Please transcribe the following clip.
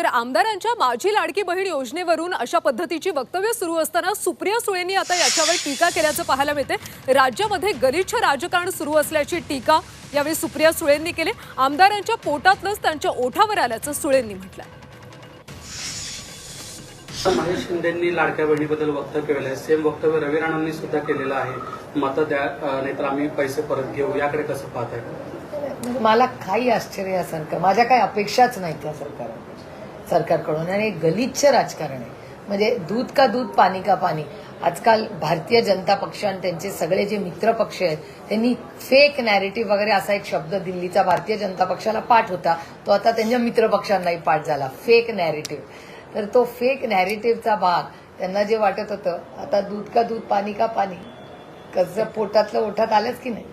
तर आमदारांच्या माझी लाडकी बहीण योजनेवरून अशा पद्धतीची वक्तव्य सुरू असताना सुप्रिया सुळेंनी आता याच्यावर टीका केल्याचं पाहायला मिळते राज्यामध्ये गलिच्छ राजकारण सुरू असल्याची टीका यावेळी सुप्रिया सुळेंनी केली. आमदारांच्या पोटातलंच त्यांच्या ओठावर आल्याचं सुळेंनी म्हटलं महेश शिंदेंनी लाडक्या बहिणीबद्दल वक्तव्य केलं आहे. सेम वक्तव्य रवी राणांनी सुद्धा केलेलं आहे. मतं द्या नाहीतर आम्ही पैसे परत घेऊ. याकडे कसं पाहत आहे म्हणजे मला काही आश्चर्य या सरकार माझ्या काही अपेक्षाच नाही त्या सरकार सरकारकडून आणि गलिच्छ राजकारण आहे. म्हणजे दूध का दूध पाणी का पाणी. आजकाल भारतीय जनता पक्ष आणि त्यांचे सगळे जे मित्र पक्ष आहेत त्यांनी फेक नॅरेटिव्ह वगैरे असा एक शब्द दिल्लीचा भारतीय जनता पक्षाला पाठ होता. तो आता त्यांच्या मित्र पक्षांनाही पाठ झाला. फेक नॅरेटिव्ह तर तो फेक नॅरेटिव्हचा भाग त्यांना जे वाटत होतं आता दूध का दूध पाणी का पाणी. कसं पोटातलं ओठात आलंच की नाही?